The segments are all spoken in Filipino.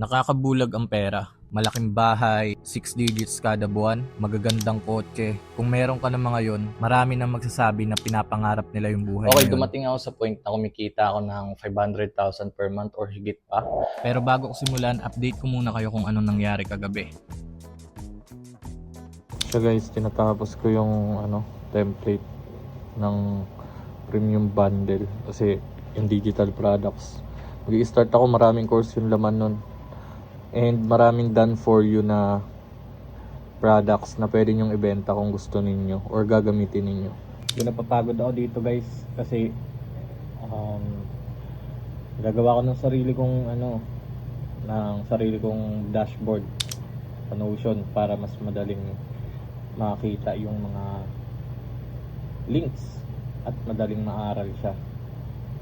Nakakabulag ang pera. Malaking bahay, 6 digits kada buwan, magagandang kotse. Kung meron ka ng mga yon, marami nang magsasabi na pinapangarap nila yung buhay Okay, ngayon. dumating ako sa point na kumikita ako ng 500,000 per month or higit pa. Pero bago ko simulan, update ko muna kayo kung anong nangyari kagabi. So guys, tinatapos ko yung ano, template ng premium bundle kasi yung digital products. Mag-i-start ako, maraming course yung laman nun. And maraming done for you na products na pwede nyong ibenta kung gusto ninyo or gagamitin ninyo. Yung ako dito guys kasi um, gagawa ko ng sarili kong ano ng sarili kong dashboard sa Notion para mas madaling makita yung mga links at madaling maaral siya.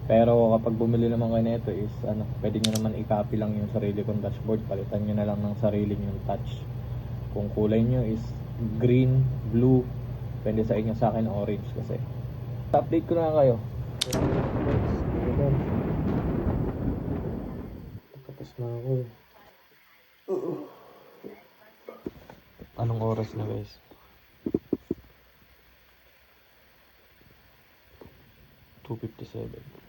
Pero kapag bumili naman kayo nito is ano, pwede nyo naman i-copy lang yung sarili kong dashboard, palitan nyo na lang ng sarili yung touch. Kung kulay nyo is green, blue, pwede sa inyo sa akin orange kasi. Update ko na kayo. Tapos na ako eh. Anong oras na guys? Two fifty-seven.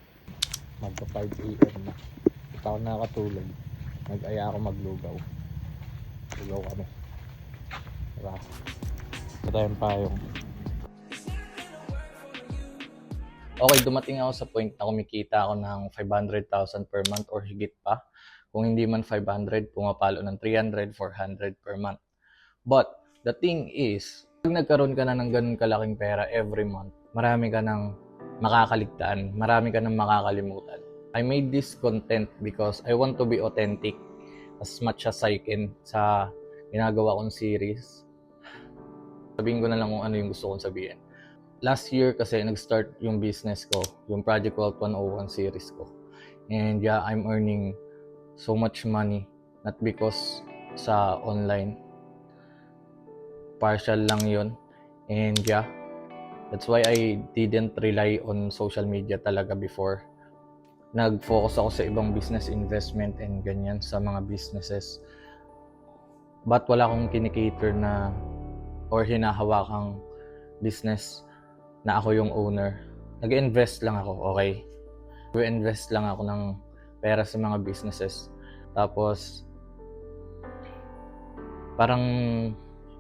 Magpa 5 AM na. Ito ako nakakatulog. Nag-aya ako maglugaw. Lugaw kami. Diba? Ito tayong payong. Okay, dumating ako sa point na kumikita ako ng 500,000 per month or higit pa. Kung hindi man 500, pumapalo ng 300, 400 per month. But, the thing is, pag nagkaroon ka na ng ganun kalaking pera every month, marami ka ng makakaligtaan, marami ka ng makakalimutan. I made this content because I want to be authentic as much as I can sa ginagawa kong series. Sabihin ko na lang kung ano yung gusto kong sabihin last year kasi nag-start yung business ko, yung Project Wealth 101 series ko. And yeah, I'm earning so much money not because sa online. Partial lang yun. And yeah, that's why I didn't rely on social media talaga before. Nag-focus ako sa ibang business investment and ganyan sa mga businesses. But wala akong kinikater na or hinahawakang business na ako yung owner. Nag-invest lang ako, okay? Nag-invest lang ako ng pera sa mga businesses. Tapos, parang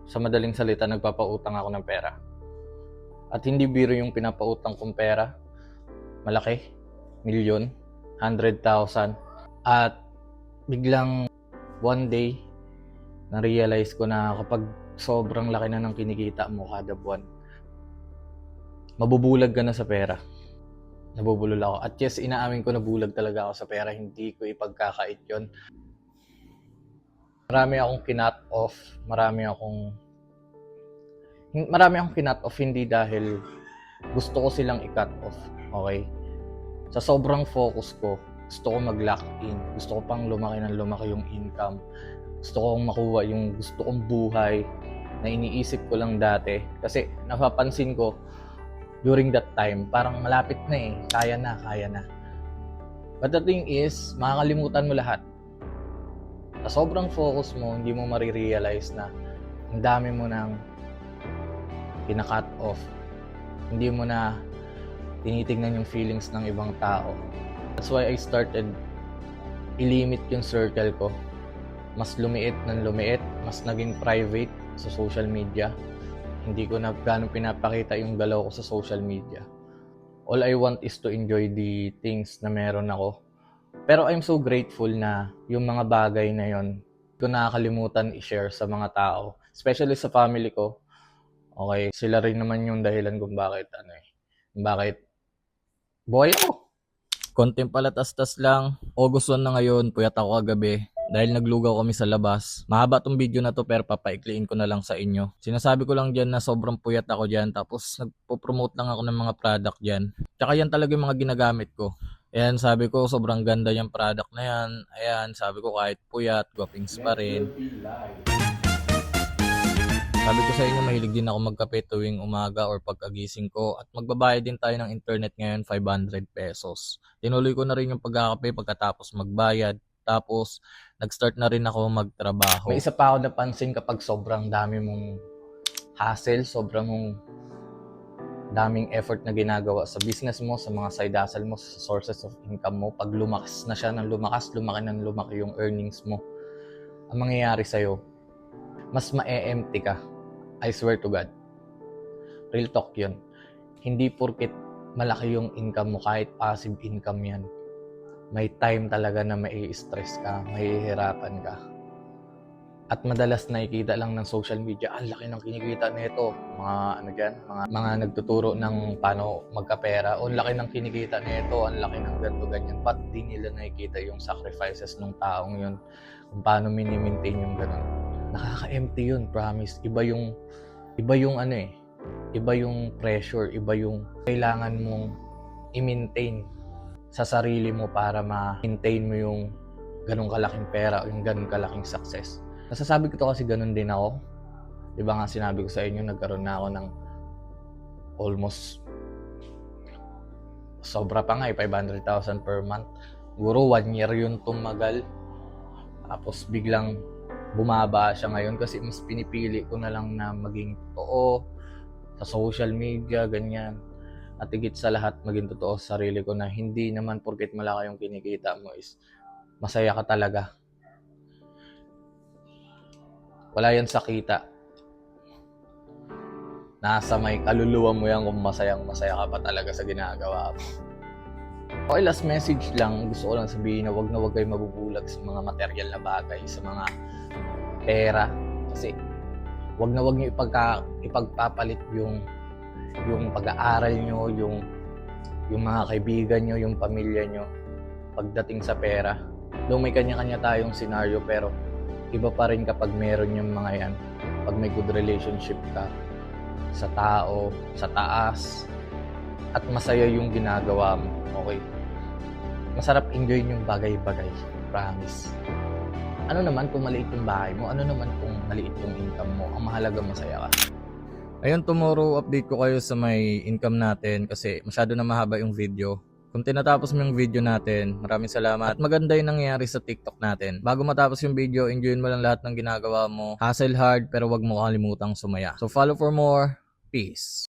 sa madaling salita, nagpapautang ako ng pera. At hindi biro yung pinapautang kong pera. Malaki. Milyon. 100,000. At biglang one day, na-realize ko na kapag sobrang laki na ng kinikita mo kada buwan, mabubulag ka na sa pera. Nabubulol ako. At yes, inaamin ko nabulag talaga ako sa pera. Hindi ko ipagkakait yon. Marami akong kinat off. Marami akong... Marami akong kinat off hindi dahil gusto ko silang i-cut off. Okay? Sa sobrang focus ko, gusto ko mag-lock in. Gusto ko pang lumaki ng lumaki yung income. Gusto kong makuha yung gusto kong buhay na iniisip ko lang dati. Kasi napapansin ko, during that time, parang malapit na eh. Kaya na, kaya na. But the thing is, makakalimutan mo lahat. Sa sobrang focus mo, hindi mo marirealize na ang dami mo nang pinakat off. Hindi mo na tinitingnan yung feelings ng ibang tao. That's why I started ilimit yung circle ko. Mas lumiit ng lumiit, mas naging private sa social media hindi ko na gano'ng pinapakita yung galaw ko sa social media. All I want is to enjoy the things na meron ako. Pero I'm so grateful na yung mga bagay na yon ko nakakalimutan i-share sa mga tao. Especially sa family ko. Okay, sila rin naman yung dahilan kung bakit ano eh. Bakit buhay ako. Konting palatas-tas lang. August 1 na ngayon, puyat ako kagabi. Dahil naglugaw kami sa labas. Mahaba tong video na to pero papaikliin ko na lang sa inyo. Sinasabi ko lang dyan na sobrang puyat ako dyan tapos nagpo-promote lang ako ng mga product dyan. Tsaka yan talaga yung mga ginagamit ko. Ayan, sabi ko sobrang ganda yung product na yan. Ayan, sabi ko kahit puyat, guwapings pa rin. Sabi ko sa inyo, mahilig din ako magkape tuwing umaga or pagkagising ko at magbabayad din tayo ng internet ngayon 500 pesos. Tinuloy ko na rin yung pagkakape pagkatapos magbayad. Tapos, nag-start na rin ako magtrabaho. May isa pa ako napansin kapag sobrang dami mong hassle, sobrang mong daming effort na ginagawa sa business mo, sa mga side hustle mo, sa sources of income mo. Pag lumakas na siya ng lumakas, lumaki ng lumaki yung earnings mo, ang mangyayari sa'yo, mas ma-empty ka. I swear to God. Real talk yun. Hindi porkit malaki yung income mo, kahit passive income yan. May time talaga na mai stress ka, mahihirapan ka. At madalas nakikita lang ng social media, ang laki ng kinikita nito. Mga ano dyan, mga, mga nagtuturo ng paano magkapera. O ang laki ng kinikita nito, ang laki ng ganito, ganyan. Ba't di nila nakikita yung sacrifices ng taong yun? Kung paano mini-maintain yung ganun. Nakaka-empty yun, promise. Iba yung, iba yung ano eh, iba yung pressure, iba yung kailangan mong i-maintain sa sarili mo para ma-maintain mo yung ganong kalaking pera o yung ganong kalaking success. Nasasabi ko to kasi ganun din ako. Di ba nga sinabi ko sa inyo, nagkaroon na ako ng almost sobra pa nga eh, 500,000 per month. Siguro one year yun tumagal. Tapos biglang bumaba siya ngayon kasi mas pinipili ko na lang na maging totoo sa social media, ganyan. At higit sa lahat, maging totoo sa sarili ko na hindi naman porket malaki yung kinikita mo is masaya ka talaga. Wala yan sa kita. Nasa may kaluluwa mo yan kung masayang masaya ka pa talaga sa ginagawa mo. Okay, last message lang. Gusto ko lang sabihin na wag na wag kayo mabubulag sa mga material na bagay, sa mga pera. Kasi wag na wag niyo ipagka, ipagpapalit yung yung pag-aaral nyo, yung yung mga kaibigan nyo, yung pamilya nyo pagdating sa pera. Though may kanya-kanya tayong senaryo pero iba pa rin kapag meron yung mga yan. Pag may good relationship ka sa tao, sa taas, at masaya yung ginagawa mo. Okay? Masarap enjoy yung bagay-bagay. Promise. Ano naman kung maliit yung bahay mo? Ano naman kung maliit yung income mo? Ang mahalaga masaya ka. Ayun, tomorrow update ko kayo sa may income natin kasi masyado na mahaba yung video. Kung tinatapos mo yung video natin, maraming salamat. At maganda yung nangyayari sa TikTok natin. Bago matapos yung video, enjoyin mo lang lahat ng ginagawa mo. Hustle hard pero wag mo kalimutang sumaya. So follow for more. Peace.